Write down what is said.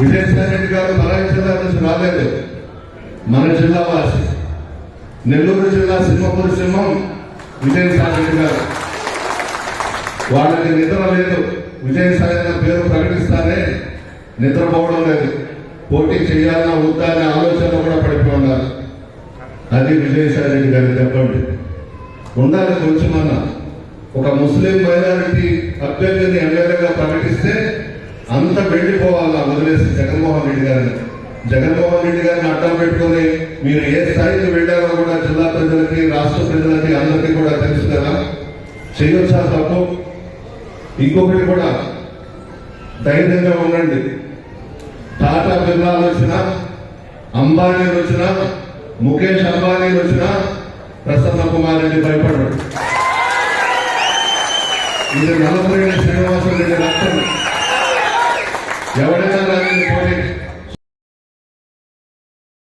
విజయసాయి గారు పరాయి జిల్లా నుంచి రాలేదు. మన జిల్లా వాసి. నెల్లూరు జిల్లా సింహపూర్ సింహం విజయసాయి గారు. వాళ్ళకి నిద్ర లేదు. విజయసాయి అన్న పేరు ప్రకటిస్తానే నిద్రపోవడం లేదు. పోటీ చేయాలన్నా వద్దా అనే ఆలోచన కూడా పడిపోయి ఉండాలి అది విజయసాయి రెడ్డి గారి చెప్పండి ఉండాలి కొంచెమన్నా. ఒక ముస్లిం మైనారిటీ అభ్యర్థిని ఎమ్మెల్యేగా ప్రకటిస్తే అంత వెళ్ళిపోవాలా వదిలేసి జగన్మోహన్ రెడ్డి గారిని. జగన్మోహన్ రెడ్డి గారిని అడ్డం పెట్టుకొని మీరు ఏ స్థాయికి వెళ్ళారో కూడా జిల్లా ప్రజలకి రాష్ట్ర ప్రజలకి అందరికీ కూడా తెలుసు కదా. చేయొచ్చా తప్పు? ఇంకొకటి కూడా ధైర్యంగా ఉండండి. టాటా బిర్లాలు వచ్చినా అంబానీలు వచ్చినా ముఖేష్ అంబానీలు వచ్చినా ప్రసన్న కుమార్ రెడ్డి భయపడరు. ఇది నలభై శ్రీనివాస రెడ్డి రక్తం. ఎవరైనా పోటీ